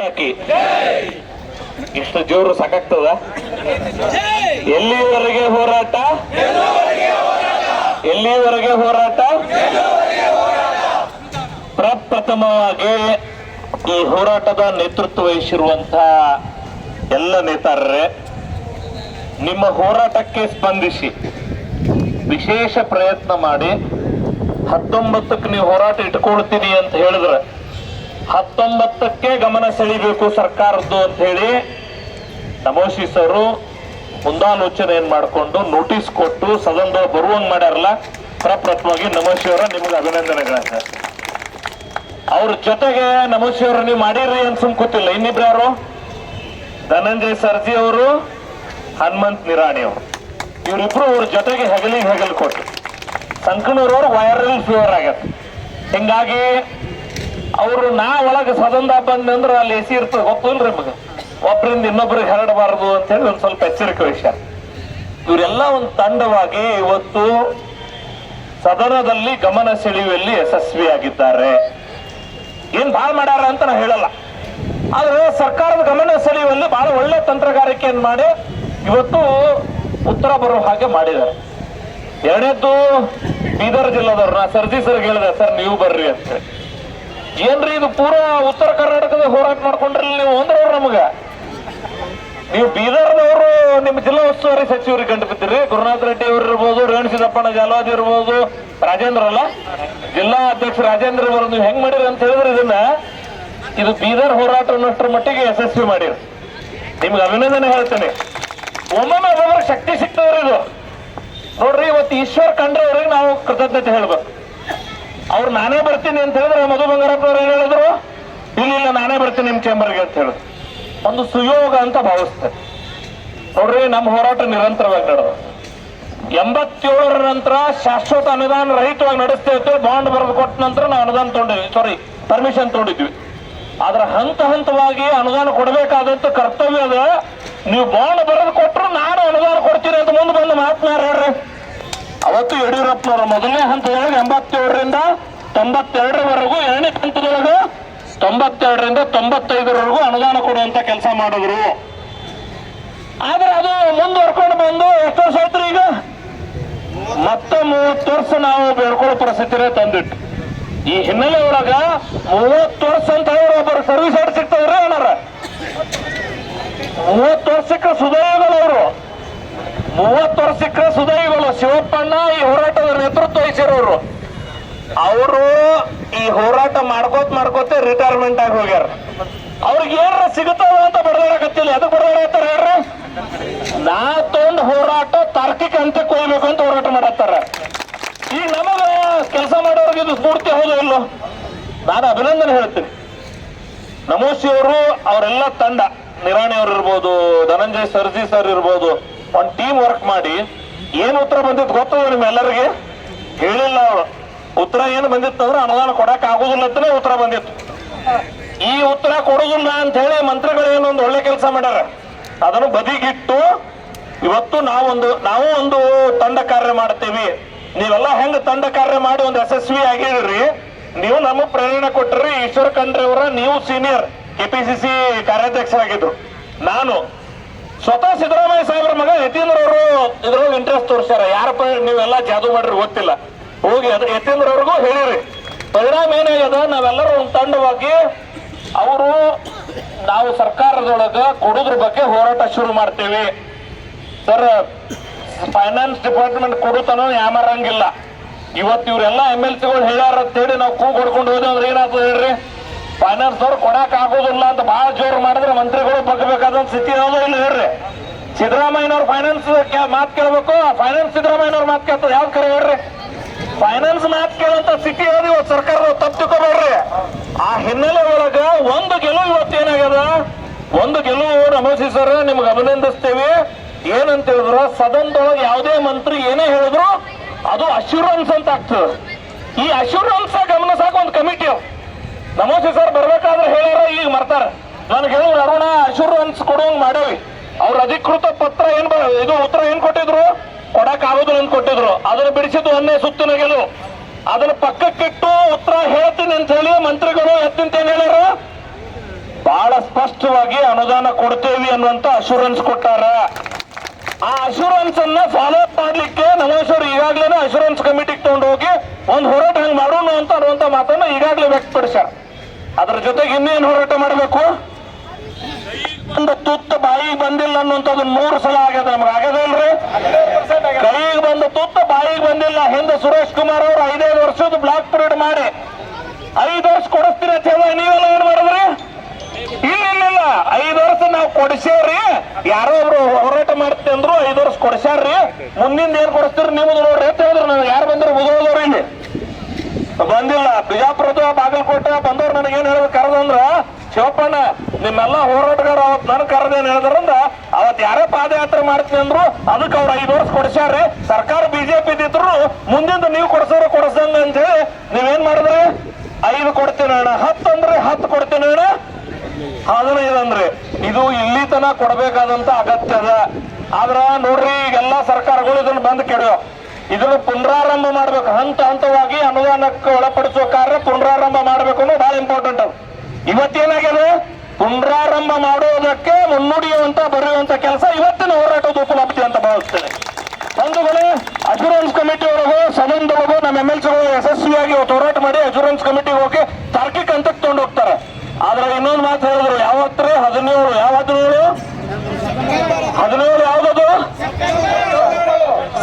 ಮಾತಾಕಿ ಇಷ್ಟು ಜೋರು ಸಾಕಾಗ್ತದ? ಎಲ್ಲಿವರೆಗೆ ಹೋರಾಟ? ಎಲ್ಲಿವರೆಗೆ ಹೋರಾಟ? ಪ್ರಪ್ರಥಮವಾಗಿ ಈ ಹೋರಾಟದ ನೇತೃತ್ವ ವಹಿಸಿರುವಂತಹ ಎಲ್ಲ ನೇತಾರರೇ, ನಿಮ್ಮ ಹೋರಾಟಕ್ಕೆ ಸ್ಪಂದಿಸಿ ವಿಶೇಷ ಪ್ರಯತ್ನ ಮಾಡಿ ಹತ್ತೊಂಬತ್ತಕ್ಕೆ ನೀವು ಹೋರಾಟ ಇಟ್ಕೊಳ್ತೀನಿ ಅಂತ ಹೇಳಿದ್ರೆ ಹತ್ತೊಂಬತ್ತಕ್ಕೆ ಗಮನ ಸೆಳಿಬೇಕು ಸರ್ಕಾರದ್ದು ಅಂತ ಹೇಳಿ ನಮೋಶಿಸ್ ಅವರು ಏನ್ ಮಾಡಿಕೊಂಡು ನೋಟಿಸ್ ಕೊಟ್ಟು ಸದನದ ಬರುವಂಗ್ ಮಾಡ್ಯಾರಲ್ಲ, ಪ್ರಪ್ರಥಮವಾಗಿ ನಮೋಶಿ ಅವರ ನಿಮ್ಗೆ ಅಭಿನಂದನೆಗಳ ಅವ್ರ ಜೊತೆಗೆ ನಮೋಶಿ ಅವರು ನೀವು ಮಾಡಿರಿ ಅಂತ ಸುಮ್ ಕೂತಿಲ್ಲ. ಇನ್ನಿಬ್ರು ಯಾರು? ಧನಂಜಯ್ ಸರ್ಜಿ ಅವರು, ಹನುಮಂತ್ ನಿರಾಣಿ ಅವರು. ಇವರಿಬ್ರು ಅವ್ರ ಜೊತೆಗೆ ಹೆಗಲಿಗೆ ಹೆಗಲು ಕೊಟ್ಟು ಸಂಕನೂರವ್ರು ವೈರಲ್ ಫೀವರ್ ಆಗ್ಯಾರ. ಹಿಂಗಾಗಿ ಅವರು ನಾ ಒಳಗೆ ಸದನದ ಬಂದ್ರೆ ಅಲ್ಲಿ ಎಸಿ ಇರ್ತದೆ ಗೊತ್ತಿಲ್ಲ ನಿಮಗೆ? ಒಬ್ಬರಿಂದ ಇನ್ನೊಬ್ರಿಗೆ ಹರಡಬಾರದು ಅಂತ ಹೇಳಿ ಒಂದು ಸ್ವಲ್ಪ ಎಚ್ಚರಿಕೆ ವಿಷಯ ಇವರೆಲ್ಲ ಒಂದು ತಂಡವಾಗಿ ಇವತ್ತು ಸದನದಲ್ಲಿ ಗಮನ ಸೆಳೆಯುವಲ್ಲಿ ಯಶಸ್ವಿಯಾಗಿದ್ದಾರೆ. ಏನ್ ಭಾಳ ಮಾಡ್ಯಾರ ಅಂತ ನಾ ಹೇಳಲ್ಲ. ಆದ್ರೆ ಸರ್ಕಾರದ ಗಮನ ಸೆಳೆಯುವಲ್ಲಿ ಬಹಳ ಒಳ್ಳೆ ತಂತ್ರಗಾರಿಕೆಯನ್ನು ಮಾಡಿ ಇವತ್ತು ಉತ್ತರ ಬರೋ ಹಾಗೆ ಮಾಡಿದ್ದಾರೆ. ಎರಡನೇದ್ದು ಬೀದರ್ ಜಿಲ್ಲಾದವ್ರು, ನಾ ಸರ್ಜಿ ಸರ್ ಹೇಳಿದೆ, ಸರ್, ನೀವು ಬರ್ರಿ ಅಂತ ಏನ್ರಿ ಇದು ಪೂರಾ ಉತ್ತರ ಕರ್ನಾಟಕದ ಹೋರಾಟ ಮಾಡ್ಕೊಂಡ್ರಲ್ಲ ನೀವು? ಅಂದ್ರವ್ರು ನಮಗ. ನೀವು ಬೀದರ್ನವರು ನಿಮ್ಮ ಜಿಲ್ಲಾ ಉಸ್ತುವಾರಿ ಸಚಿವರಿಗೆ ಕಂಡು ಬಿದ್ದಿರಿ. ಗುರುನಾಥ್ ರೆಡ್ಡಿ ಅವರು ಇರ್ಬೋದು ರೇಣು ಸಿದ್ದಪ್ಪಣ್ಣ ಇರ್ಬೋದು. ರಾಜೇಂದ್ರ ಅಲ್ಲ? ಜಿಲ್ಲಾ ಅಧ್ಯಕ್ಷ ರಾಜೇಂದ್ರ ಅವರು ನೀವು ಹೆಂಗ್ ಮಾಡಿರಿ ಅಂತ ಹೇಳಿದ್ರೆ ಇದನ್ನ ಇದು ಬೀದರ್ ಹೋರಾಟ ಅನ್ನೋಷ್ಟರ ಮಟ್ಟಿಗೆ ಯಶಸ್ವಿ ಮಾಡಿರಿ. ನಿಮ್ಗೆ ಅಭಿನಂದನೆ ಹೇಳ್ತೇನೆ. ಒಮ್ಮೊಮ್ಮೆ ಒಬ್ಬೊಬ್ಬರಿಗೆ ಶಕ್ತಿ ಸಿಗ್ತವ್ರಿ ಇದು. ನೋಡ್ರಿ, ಇವತ್ತು ಈಶ್ವರ್ ಖಂಡ್ರೆ ನಾವು ಕೃತಜ್ಞತೆ ಹೇಳ್ಬೇಕು. ಅವ್ರು ನಾನೇ ಬರ್ತೀನಿ ಅಂತ ಹೇಳಿದ್ರೆ ಮಧು ಬಂಗಾರಪ್ಪ ಅವ್ರು ಏನ್ ಹೇಳಿದ್ರು? ಇಲ್ಲ ಇಲ್ಲ, ನಾನೇ ಬರ್ತೀನಿ ನಿಮ್ ಚೇಂಬರ್ಗೆ ಅಂತ ಹೇಳಿದ್ರು. ಒಂದು ಸುಯೋಗ ಅಂತ ಭಾವಿಸ್ತೇನೆ. ನೋಡ್ರಿ ನಮ್ಮ ಹೋರಾಟ ನಿರಂತರವಾಗಿ ನಡೆದ. ಎಂಬತ್ತೇಳರ ನಂತರ ಶಾಶ್ವತ ಅನುದಾನ ರಹಿತವಾಗಿ ನಡೆಸ್ತಾ ಇತ್ತು. ಬಾಂಡ್ ಬರೆದು ಕೊಟ್ಟ ನಂತರ ನಾವು ಅನುದಾನ ತೊಗೊಂಡಿದ್ವಿ. ಸಾರಿ ಪರ್ಮಿಷನ್ ತೊಗೊಂಡಿದ್ವಿ. ಆದ್ರೆ ಹಂತ ಹಂತವಾಗಿ ಅನುದಾನ ಕೊಡಬೇಕಾದಂತ ಕರ್ತವ್ಯ ಅದ. ನೀವು ಬಾಂಡ್ ಬರೆದು ಕೊಟ್ಟರು ನಾನು ಅನುದಾನ ಕೊಡ್ತೀನಿ ಅಂತ ಮುಂದೆ ಬಂದು ಮಾತನಾಡ್ರಿ ಹೇಳ್ರಿ ಯಡಿಯೂರಪ್ಪನವರ ಮೊದಲನೇ ಹಂತದೊಳಗೆ ಎಂಬತ್ತೇಳರಿಂದ ತೊಂಬತ್ತೆರಡರವರೆಗೂ ಎರಡನೇ ಹಂತದೊಳಗೆ ತೊಂಬತ್ತೆರಡರಿಂದ ತೊಂಬತ್ತೈದರವರೆಗೂ ಅನುದಾನ ಕೊಡುವಂತ ಕೆಲಸ ಮಾಡಿದ್ರು. ಆದ್ರೆ ಅದು ಮುಂದುವರ್ಕೊಂಡು ಬಂದು ಎಷ್ಟು ವರ್ಷ ಆಯ್ತು ಈಗ ಮತ್ತೆ ಮೂವತ್ತು ವರ್ಷ ನಾವು ಬೇಡ್ಕೊಳ್ಳೋ ಪರಿಸ್ಥಿತಿನೇ ತಂದಿಟ್ಟು ಈ ಹಿನ್ನೆಲೆ ಒಳಗ ಮೂವತ್ತು ವರ್ಷ ಅಂತ ಹೇಳಿ ಒಬ್ಬರು ಸರ್ವಿಸ್ ಆಡ್ ಸಿಗ್ತದ್ರಿ ಏನಾರ ಮೂವತ್ತು ವರ್ಷಕ್ಕೆ ಸುಧಾರಣೆ ಅವರು ಮೂವತ್ತು ವರ್ಷಕ್ಕೆ ಸುದೈಗಳು ಶಿವಪ್ಪಣ್ಣ ಈ ಹೋರಾಟದ ನೇತೃತ್ವ ವಹಿಸಿರೋರು. ಅವರು ಈ ಹೋರಾಟ ಮಾಡ್ಕೋತ್ ಮಾಡ್ಕೋತ ರಿಟೈರ್ಮೆಂಟ್ ಆಗಿ ಹೋಗ್ಯಾರ. ಅವ್ರಿಗೆ ಏನಾರ ಸಿಗುತ್ತದ ಅಂತ ಬಡದಾಡಕತ್ತಿಲ್ಲ. ಅದಕ್ಕೆ ಬಡದಾಡತ್ತಾರ ಯಾರ ನಾ ತೊಂದ್ ಹೋರಾಟ ತಾರ್ಕಿಕ ಅಂತ್ಯಕ್ಕೆ ಹೋಗ್ಬೇಕು ಅಂತ ಹೋರಾಟ ಮಾಡತ್ತಾರ. ಈಗ ನಮಗ ಕೆಲಸ ಮಾಡೋರಿಗೆ ಇದು ಸ್ಫೂರ್ತಿ ಹೌದು ಇಲ್ಲೋ? ನಾನು ಅಭಿನಂದನೆ ಹೇಳ್ತೀನಿ. ನಮೋಶಿ ಅವರು ಅವರೆಲ್ಲ ತಂಡ. ನಿರಾಣಿ ಅವ್ರು ಇರ್ಬೋದು, ಧನಂಜಯ್ ಸರ್ಜಿ ಸರ್ ಇರ್ಬೋದು ಒಂದು ಟೀಮ್ ವರ್ಕ್ ಮಾಡಿ, ಏನು ಉತ್ತರ ಬಂದಿತ್ತು ಗೊತ್ತದ ನಿಮ್ಮೆಲ್ಲರಿಗೆ ಹೇಳಿಲ್ಲ ಅವರು. ಉತ್ತರ ಏನು ಬಂದಿತ್ತು ಅಂದ್ರೆ ಅನುದಾನ ಕೊಡಕ್ ಆಗುದಿಲ್ಲ ಅಂತಲೇ ಉತ್ತರ ಬಂದಿತ್ತು. ಈ ಉತ್ತರ ಕೊಡುದಿಲ್ಲ ಅಂತ ಹೇಳಿ ಮಂತ್ರಿಗಳು ಏನೊಂದು ಒಳ್ಳೆ ಕೆಲಸ ಮಾಡ್ಯಾರ. ಅದನ್ನು ಬದಿಗಿಟ್ಟು ಇವತ್ತು ನಾವೊಂದು ನಾವು ಒಂದು ತಂಡ ಕಾರ್ಯ ಮಾಡ್ತೀವಿ. ನೀವೆಲ್ಲ ಹೆಂಗ್ ತಂಡ ಕಾರ್ಯ ಮಾಡಿ ಒಂದು ಯಶಸ್ವಿ ಆಗಿದ್ರಿ ನೀವು ನಮಗ್ ಪ್ರೇರಣೆ ಕೊಟ್ಟರಿ ಈಶ್ವರ ಖಂಡ್ರೆ ಅವರ, ನೀವು ಸೀನಿಯರ್ ಕೆಪಿಸಿಸಿ ಕಾರ್ಯಾಧ್ಯಕ್ಷರಾಗಿದ್ರು. ನಾನು ಸ್ವತಃ ಸಿದ್ದರಾಮಯ್ಯ ಸಾಹೇಬ್ರ ಮಗ ಯತೀಂದ್ರ ಅವರು ಇದ್ರೊಳಗೆ ಇಂಟ್ರೆಸ್ಟ್ ತೋರಿಸ್ಯಾರ. ಯಾರಪ್ಪ ನೀವೆಲ್ಲ ಜಾದು ಮಾಡ್ರಿ, ಗೊತ್ತಿಲ್ಲ. ಹೋಗಿ ಅದ್ರ ಯತೀಂದ್ರ ಅವ್ರಿಗೂ ಹೇಳಿರಿ. ಪರಿಣಾಮ ಏನಾಗ್ಯದ? ನಾವೆಲ್ಲರೂ ಒಂದು ತಂಡವಾಗಿ ಅವರು ನಾವು ಸರ್ಕಾರದೊಳಗ ಕೊಡೋದ್ರ ಬಗ್ಗೆ ಹೋರಾಟ ಶುರು ಮಾಡ್ತೇವೆ. ಸರ್ ಫೈನಾನ್ಸ್ ಡಿಪಾರ್ಟ್ಮೆಂಟ್ ಕೊಡುತ್ತಾನೋ ಯಾಮರಂಗಿಲ್ಲ. ಇವತ್ತು ಇವರೆಲ್ಲ ಎಂ ಎಲ್ ಸಿಗಳು ಹೇಳ್ಯಾರ ಅಂತ ಹೇಳಿ ನಾವು ಕೂ ಕೊಡ್ಕೊಂಡು ಹೋದ್ರೆ ಏನಾಗ್ತದೆ ಹೇಳ್ರಿ? ಫೈನಾನ್ಸ್ ಅವ್ರು ಕೊಡಕ್ ಆಗೋದಿಲ್ಲ ಅಂತ ಬಹಳ ಜೋರು ಮಾಡಿದ್ರೆ ಮಂತ್ರಿಗಳು ಬಗ್ಬೇಕಾದಂತ ಸ್ಥಿತಿ ಯಾವುದೋ ಇಲ್ಲ ಹೇಳ್ರಿ. ಸಿದ್ದರಾಮಯ್ಯನವ್ರ ಫೈನಾನ್ಸ್ ಮಾತು ಕೇಳಬೇಕು. ಫೈನಾನ್ಸ್ ಸಿದ್ದರಾಮಯ್ಯನವ್ರ ಮಾತು ಕೇಳ್ತದೆ ಯಾವ್ದು ಕರೆ ಹೇಳ್ರಿ? ಫೈನಾನ್ಸ್ ಮಾತು ಕೇಳುವಂತ ಸ್ಥಿತಿ ಯಾವ್ದು ಇವತ್ತು ಸರ್ಕಾರ ತಪ್ಪು ತಿಳ್ಕೊಬೇಡ್ರಿ. ಆ ಹಿನ್ನೆಲೆ ಒಳಗ ಒಂದು ಗೆಲುವು ಇವತ್ತು ಏನಾಗ್ಯದ? ಒಂದು ಗೆಲುವು ನಮೋಸಿ ಸರ್ ನಿಮ್ಗೆ ಅಭಿನಂದಿಸ್ತೇವೆ. ಏನಂತ ಹೇಳಿದ್ರ, ಸದನದೊಳಗೆ ಯಾವುದೇ ಮಂತ್ರಿ ಏನೇ ಹೇಳಿದ್ರು ಅದು ಅಶ್ಯೂರೆನ್ಸ್ ಅಂತ ಆಗ್ತದೆ. ಈ ಅಶ್ಯೂರೆನ್ಸ್ ಗಮನಿಸಾಕ ಒಂದು ಕಮಿಟಿ ನಮೋಸಿ ಸರ್ ಬರ್ಬೇಕಾದ್ರೆ ಹೇಳ್ಯಾರ ಈಗ ಮರ್ತಾರ. ನನಗೆ ಹೇಳಿ ಅರುಣ ಅಶ್ಯೂರೆನ್ಸ್ ಕೊಡುವಂಗ್ ಮಾಡೇವಿ. ಅವ್ರ ಅಧಿಕೃತ ಪತ್ರ ಏನ್ ಇದು ಉತ್ತರ ಏನ್ ಕೊಟ್ಟಿದ್ರು? ಕೊಡಕ್ ಆಗೋದಿಲ್ಲ ಅಂತ ಕೊಟ್ಟಿದ್ರು. ಅದನ್ನ ಬಿಡಿಸಿದ್ದು ಒಂದೇ ಸುತ್ತಿನ ಗೆಲುವು. ಅದನ್ನ ಪಕ್ಕಕ್ಕಿಟ್ಟು ಉತ್ತರ ಹೇಳ್ತೀನಿ ಅಂತ ಹೇಳಿ ಮಂತ್ರಿಗಳು ಎತ್ತಿಂತ ಏನ್ ಹೇಳ್ಯಾರ? ಬಹಳ ಸ್ಪಷ್ಟವಾಗಿ ಅನುದಾನ ಕೊಡ್ತೇವಿ ಅನ್ನುವಂತ ಅಶೂರೆನ್ಸ್ ಕೊಟ್ಟಾರ. ಆ ಅಶೂರೆನ್ಸ್ ಅನ್ನ ಫಾಲೋ ಅಪ್ ಮಾಡ್ಲಿಕ್ಕೆ ನಮೇಶ್ವರ್ ಈಗಾಗಲೇ ಅಶೂರೆನ್ಸ್ ಕಮಿಟಿಗೆ ತಗೊಂಡು ಹೋಗಿ ಒಂದು ಹೋರಾಟ ಹಂಗೆ ಮಾಡೋಣ ಅಂತ ಅನ್ನುವಂಥ ಮಾತನ್ನ ಈಗಾಗಲೇ ವ್ಯಕ್ತಪಡಿಸ್ಯಾರ. ಅದ್ರ ಜೊತೆಗೆ ಇನ್ನೇನು ಹೋರಾಟ ಮಾಡಬೇಕು? ಒಂದು ತುತ್ತ ಬಾಯಿಗೆ ಬಂದಿಲ್ಲ ಅನ್ನುವಂಥದ್ದು ಮೂರು ಸಲ ಆಗ್ಯದ ನಮ್ಗೆ. ಆಗದಲ್ರಿ ಕೈಗೆ ಬಂದು ತುತ್ತ ಬಾಯಿಗೆ ಬಂದಿಲ್ಲ. ಹಿಂದೆ ಸುರೇಶ್ ಕುಮಾರ್ ಅವರು ಐದೈದು ವರ್ಷದ ಬ್ಲಾಕ್ ಪೀರಿಯಡ್ ಮಾಡಿ ಐದು ವರ್ಷ ಕೊಡಿಸ್ತೀರ ಹೇಳಿ ನೀವೆಲ್ಲ ಏನ್ ಮಾಡಿದ್ರಿ? ಇಲ್ಲ ಇಲ್ಲ ಇಲ್ಲ. ಐದು ವರ್ಷ ನಾವು ಕೊಡಿಸೇವ್ರಿ ಯಾರೋ ಒಬ್ರು ಹೋರಾಟ ಮಾಡ್ತೀವಿ ಅಂದ್ರು ಐದು ವರ್ಷ ಕೊಡಿಸ್ಯಾರ್ರಿ. ಮುಂದಿನ ಏನ್ ಕೊಡಿಸ್ತೀರಿ ನಿಮ್ದು ನೋಡ್ರಿ ಅಂತ ಹೇಳಿದ್ರು. ನನಗೆ ಯಾರು ಬಂದ್ರು ಮುಗಿದೋದವ್ರು ಇಲ್ಲಿ. ಬಂದಿಲ್ಲ. ಬಿಜಾಪುರದ ಬಾಗಲಕೋಟೆ ಬಂದವ್ರು ನನಗೆ ಏನ್ ಹೇಳಿದ್ರು ಕರೆದಂದ್ರ ಶಿವಪ್ಪಣ್ಣ, ನಿಮ್ಮೆಲ್ಲ ಹೋರಾಟಗಾರ ಅವತ್ ನನ್ ಕರೆದೇನ್ ಹೇಳಿದ್ರಂದ್ರ ಅವತ್ ಯಾರೇ ಪಾದಯಾತ್ರೆ ಮಾಡ್ತೀನಿ ಅಂದ್ರು, ಅದಕ್ಕೆ ಅವ್ರು ಐದು ವರ್ಷ ಕೊಡಿಸ್ಯಾರ್ರಿ. ಸರ್ಕಾರ ಬಿಜೆಪಿ ಇದ್ರು ಮುಂದಿಂದ ನೀವು ಕೊಡ್ಸೋರು ಕೊಡ್ಸಂಗ ಅಂತ ಹೇಳಿ ನೀವೇನ್ ಮಾಡಿದ್ರಿ? ಐದು ಕೊಡ್ತೀನಿ ಅಣ್ಣ. ಹತ್ತು ಅಂದ್ರೆ ಹತ್ತು ಕೊಡ್ತೀನಿ ಅಣ್ಣ. ಹದಿನೈದು ಅಂದ್ರೆ. ಇದು ಇಲ್ಲಿ ತನ ಕೊಡಬೇಕಾದಂತ ಅಗತ್ಯ ಅದ ಆದ್ರ ನೋಡ್ರಿ, ಈಗೆಲ್ಲಾ ಸರ್ಕಾರಗಳು ಇದನ್ನ ಬಂದ್ ಕೆಡೋ ಇದನ್ನು ಪುನರಾರಂಭ ಮಾಡ್ಬೇಕು. ಹಂತ ಹಂತವಾಗಿ ಅನುದಾನಕ್ಕೆ ಒಳಪಡಿಸುವ ಕಾರ್ಯ ಪುನರಾರಂಭ ಮಾಡಬೇಕು ಅನ್ನೋದು ಬಹಳ ಇಂಪಾರ್ಟೆಂಟ್ ಅದು ಇವತ್ತೇನಾಗಿದೆ ಪುನರಾರಂಭ ಮಾಡುವುದಕ್ಕೆ ಮುನ್ನುಡಿಯುವಂತ, ಬರೆಯುವಂತ ಕೆಲಸ ಇವತ್ತಿನ ಹೋರಾಟದ ಉಪಲಬ್ಧಿ ಅಂತ ಭಾವಿಸ್ತೇನೆ. ಬಂಧುಗಳೇ ಅಜುರೆನ್ಸ್ ಕಮಿಟಿ ಒಳಗು ಸದನದೊಳಗು ನಮ್ಮ ಎಂ ಎಲ್ ಸಿಗಳು ಯಶಸ್ವಿಯಾಗಿ ಹೋರಾಟ ಮಾಡಿ ಅಜುರೆನ್ಸ್ ಕಮಿಟಿಗೆ ಹೋಗಿ ತಾರ್ಕಿಕ ಹಂತಕ್ಕೆ ತಗೊಂಡು ಹೋಗ್ತಾರೆ ಆದ್ರೆ ಇನ್ನೊಂದು ಮಾತು ಹೇಳಿದ್ರು, ಯಾವತ್ತರೇ, ಹದಿನೇಳು ಯಾವ ಹದಿನೇಳು ಯಾವ್ದದು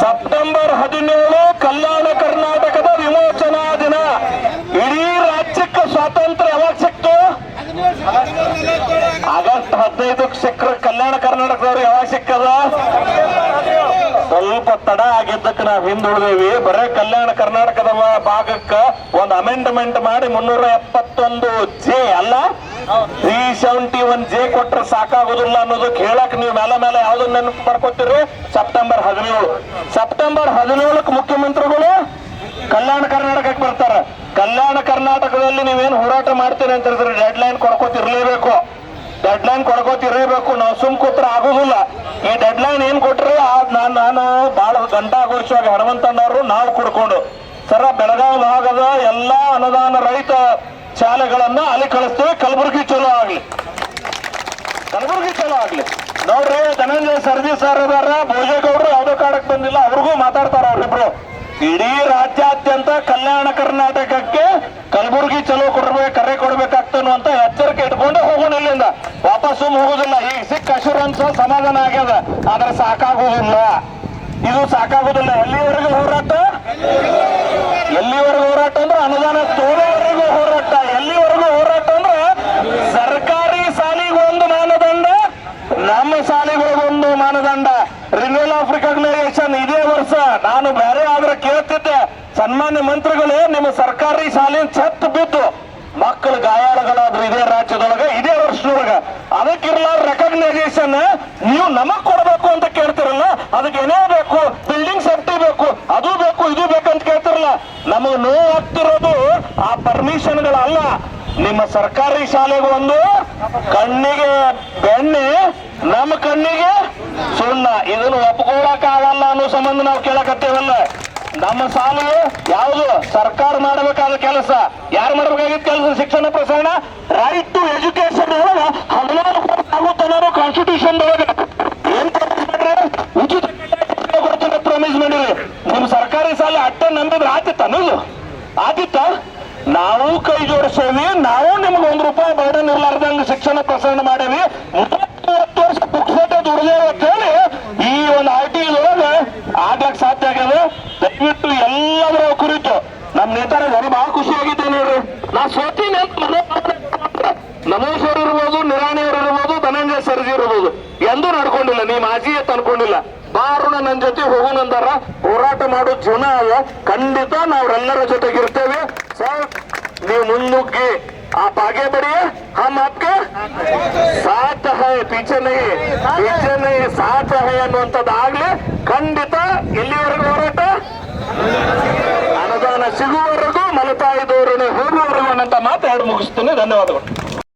ಸೆಪ್ಟೆಂಬರ್ ಹದಿನೇಳು ಕಲ್ಯಾಣ ಕರ್ನಾಟಕದ ವಿಮೋಚನಾ ದಿನ ಇಡೀ ರಾಜ್ಯಕ್ಕೆ ಸ್ವಾತಂತ್ರ್ಯ ಯಾವಾಗ ಸಿಕ್ತು? ಆಗಸ್ಟ್ ಹದಿನೈದಕ್ಕೆ ಸಿಕ್ಕರೆ ಕಲ್ಯಾಣ ಕರ್ನಾಟಕದವ್ರು ಯಾವಾಗ ಸಿಕ್ಕದ? ಸ್ವಲ್ಪ ತಡ ಆಗಿದ್ದಕ್ಕೆ ನಾವು ಹಿಂದುಳಿದೇವಿ. ಬರೇ ಕಲ್ಯಾಣ ಕರ್ನಾಟಕದ ಭಾಗಕ್ಕ ಒಂದು ಅಮೆಂಡ್ಮೆಂಟ್ ಮಾಡಿ ಮುನ್ನೂರ ಎಪ್ಪತ್ತೊಂದು ಜೆ ಅಲ್ಲ? ತ್ರೀ ಸೆವೆಂಟಿ ಒನ್ ಜೆ ಕೊಟ್ರೆ ಸಾಕಾಗುದಿಲ್ಲ ಅನ್ನೋದು ಹೇಳಕ್ ನೀವು ಮೇಲೆ ಮೇಲೆ ಯಾವ್ದನ್ನ ನೆನಪು ಮಾಡ್ಕೊತೀರಿ? ಸೆಪ್ಟೆಂಬರ್ ಹದಿನೇಳು. ಸೆಪ್ಟೆಂಬರ್ ಹದಿನೇಳಕ್ಕೆ ಮುಖ್ಯಮಂತ್ರಿಗಳು ಕಲ್ಯಾಣ ಕರ್ನಾಟಕಕ್ಕೆ ಬರ್ತಾರೆ. ಕಲ್ಯಾಣ ಕರ್ನಾಟಕದಲ್ಲಿ ನೀವೇನು ಹೋರಾಟ ಮಾಡ್ತೀರಿ ಅಂತ ಹೇಳಿದ್ರೆ ಡೆಡ್ ಲೈನ್ ಕೊಡ್ಕೋತಿರ್ಲೇಬೇಕು. ಡೆಡ್ ಲೈನ್ ಕೊಡ್ಕೋತಿರ್ಲೇಬೇಕು. ನಾವು ಸುಮ್ ಕೂತ್ರ ಆಗುದಿಲ್ಲ. ಈ ಡೆಡ್ ಲೈನ್ ಏನ್ ಕೊಟ್ರಿ ನಾನು ನಾನು ಬಹಳ ಗಂಟಾ ಘೋಷವಾಗಿ ಹನುಮಂತಣ್ಣವರು ನಾವು ಕುಡ್ಕೊಂಡು. ಸರ, ಬೆಳಗಾವಿ ಭಾಗದ ಎಲ್ಲಾ ಅನುದಾನ ರಹಿತ ಶಾಲೆಗಳನ್ನ ಅಲ್ಲಿ ಕಳಿಸ್ತೇವೆ. ಕಲಬುರಗಿ ಚಲೋ ಆಗ್ಲಿ. ಕಲಬುರಗಿ ಚಲೋ ಆಗ್ಲಿ. ನೋಡ್ರಿ, ಧನಂಜಯ ಸರ್ಜಿ ಸರ್ ಇದಾರ ಭೋಜೇಗೌಡರು ಯಾವ್ದೋ ಕಾಡಕ್ ಬಂದಿಲ್ಲ. ಅವ್ರಿಗೂ ಮಾತಾಡ್ತಾರ ಅವ್ರಿಬ್ರು. ಇಡೀ ರಾಜ್ಯಾದ್ಯಂತ ಕಲ್ಯಾಣ ಕರ್ನಾಟಕಕ್ಕೆ ಕಲಬುರಗಿ ಚಲೋ ಕೊಡ್ಬೇಕು ಕರೆ ಕೊಡ್ಬೇಕಾಗ್ತಾನು ಅಂತ ಎಚ್ಚರಿಕೆ ಇಟ್ಕೊಂಡು ಹೋಗೋಣ ಇಲ್ಲಿಂದ. ವಾಪಸ್ ಸುಮ್ ಹೋಗುದಿಲ್ಲ ಈಗ ಸಿಕ್ಕ ಅಶೂರೆನ್ಸ್ ಸಮಾಧಾನ ಆಗ್ಯದ. ಆದ್ರೆ ಸಾಕಾಗುದಿಲ್ಲ ಇದು ಸಾಕಾಗುದಿಲ್ಲ ಎಲ್ಲಿವರೆಗೂ ಹೋರಾಟ ಎಲ್ಲಿವರೆಗೂ ಹೋರಾಟ ಅಂದ್ರೆ ಅನುದಾನ ತೋರೋವರೆಗೂ ಹೋರಾಟ ಎಲ್ಲಿವರೆಗೂ ಹೋರಾಟ ಅಂದ್ರೆ ಸರ್ಕಾರಿ ಸಾಲಿಗೆ ಒಂದು ಮಾನದಂಡ ನಮ್ಮ ಸಾಲಿಗಳಿಗೆ ಒಂದು ಮಾನದಂಡ ರಿನ್ಯೂವಲ್ ಆಫ್ ರಿಕಗ್ನೈಸೇಷನ್ ಇದೇ ವರ್ಷ ನಾನು ಬೇರೆ ಆದ್ರೆ ಕೇಳ್ತಿದ್ದೆ ಸನ್ಮಾನ್ಯ ಮಂತ್ರಿಗಳು, ನಿಮ್ಮ ಸರ್ಕಾರಿ ಶಾಲೆ ಛತ್ ಬಿದ್ದು ಮಕ್ಕಳು ಗಾಯಾಳಗಳಾದ್ರು ಇದೇ ರಾಜ್ಯದೊಳಗೆ, ಇದೇ ವರ್ಷದೊಳಗ ಅದಕ್ಕಿರ್ಲಾರ ರೆಕಗ್ನೈಸೇಷನ್ ನೀವು ನಮಗ್ ಕೊಡಬೇಕು ಅಂತ ಕೇಳ್ತಿರಲ್ಲ, ಅದಕ್ಕೆ ಏನೇ ಬೇಕು ಬಿಲ್ಡಿಂಗ್ ಸೇಫ್ಟಿ ಬೇಕು, ಅದು ಬೇಕು, ಇದು ಬೇಕು ಅಂತ ಕೇಳ್ತಿರಲ್ಲ. ನಮಗ್ ನೋ ಆಗ್ತಿರೋದು ಆ ಪರ್ಮಿಷನ್ಗಳಲ್ಲ ನಿಮ್ಮ ಸರ್ಕಾರಿ ಶಾಲೆಗೆ ಒಂದು ಕಣ್ಣಿಗೆ ಬೆಣ್ಣೆ, ನಮ್ಮ ಕಣ್ಣಿಗೆ ಸುಣ್ಣ. ಇದನ್ನು ಒಪ್ಕೊಳಕ್ ಆಗಲ್ಲ ಅನ್ನೋ ಸಂಬಂಧ ನಾವು ಕೇಳಕತ್ತೇವಲ್ಲ. ನಮ್ಮ ಸಾಲು ಯಾವುದು ಸರ್ಕಾರ ಮಾಡಬೇಕಾದ ಕೆಲಸ. ಯಾರು ಮಾಡಬೇಕಾಗಿದ್ದ ಕೆಲಸ? ಶಿಕ್ಷಣ ಪ್ರಸರಣ? ರೈಟ್ ಟು ಎಜುಕೇಶನ್ ಹದಿನಾರು ಆಗುತ್ತಾನೋ ಕಾನ್ಸ್ಟಿಟ್ಯೂಷನ್ ಒಳಗೆ? ಉಚಿತ ಪ್ರಾಮಿಸ್ ಮಾಡಿರಿ. ನಿಮ್ ಸರ್ಕಾರಿ ಸಾಲ ಅಟ್ಟ ನಂಬಿದ್ರೆ ಆತಿತ್ತ ಅನ್ನೋದು? ಆತಿತ್ತ? ನಾವು ಕೈ ಜೋಡಿಸೇವಿ, ನಾವು ನಿಮ್ಗೆ ಒಂದ್ ರೂಪಾಯಿ ಬರ್ಡನ್ ಇರ್ಲಾರ್ದಂಗ ಶಿಕ್ಷಣ ಪ್ರಸರಣ ಮಾಡೇವಿ. ಮೂವತ್ತು ವರ್ಷ ಪುಕ್ಸಟೆ ದುಡ್ದೇವ ಹೇಳಿ ಈ ಒಂದು ಆರ್ ಟಿ ಒಳಗೆ ಆಗ್ಲಕ್ ಸಾಧ್ಯ ಆಗ್ಯದ ದಯವಿಟ್ಟು ಎಲ್ಲದರ ಕುರಿತು ನಮ್ಮ ನೇತಾರ ನನಗೆ ಬಹಳ ಖುಷಿ ಆಗಿದ್ದೆ ನೋಡ್ರಿ ನಾ ಸೋತೀನಿ ಅಂತ ಮನೋಭಾವನೆ ಇಟ್ಕೊಂಡ್ರೆ ನಮೋಶ್ ಅವ್ರು ಇರ್ಬೋದು ನಿರಾಣಿ ಅವ್ರು ಇರ್ಬೋದು ಧನಂಜಯ ಸರ್ಜಿ ಇರ್ಬೋದು ಎಂದೂ ನಡ್ಕೊಂಡಿಲ್ಲ ನೀವು ಮಾಜಿ ಅಂತ ಅನ್ಕೊಂಡಿಲ್ಲ ಬಾರುಣ ನನ್ನ ಜೊತೆ ಹೋಗುನಂದಾರ ಹೋರಾಟ ಮಾಡೋ ಜೀವನ ಅಲ್ಲ ಖಂಡಿತ ನಾವ್ರೆಲ್ಲರ ಜೊತೆಗಿರ್ತೇವೆ ಸರ್ ನೀವು ಮುನ್ನುಗ್ಗಿ आप आगे बढ़िए हम आपके ಸಾಥ ಹೈ ಪೀಚೆ ನಹಿ ಪೀಚೆ ನಹಿ ಸಾಥ ಹೈ ಅನ್ನುವಂಥದ್ದಾಗ್ಲಿ ಖಂಡಿತ ಎಲ್ಲಿವರೆಗೂ ಹೋರಾಟ ಅನುದಾನ ಸಿಗುವವರೆಗೂ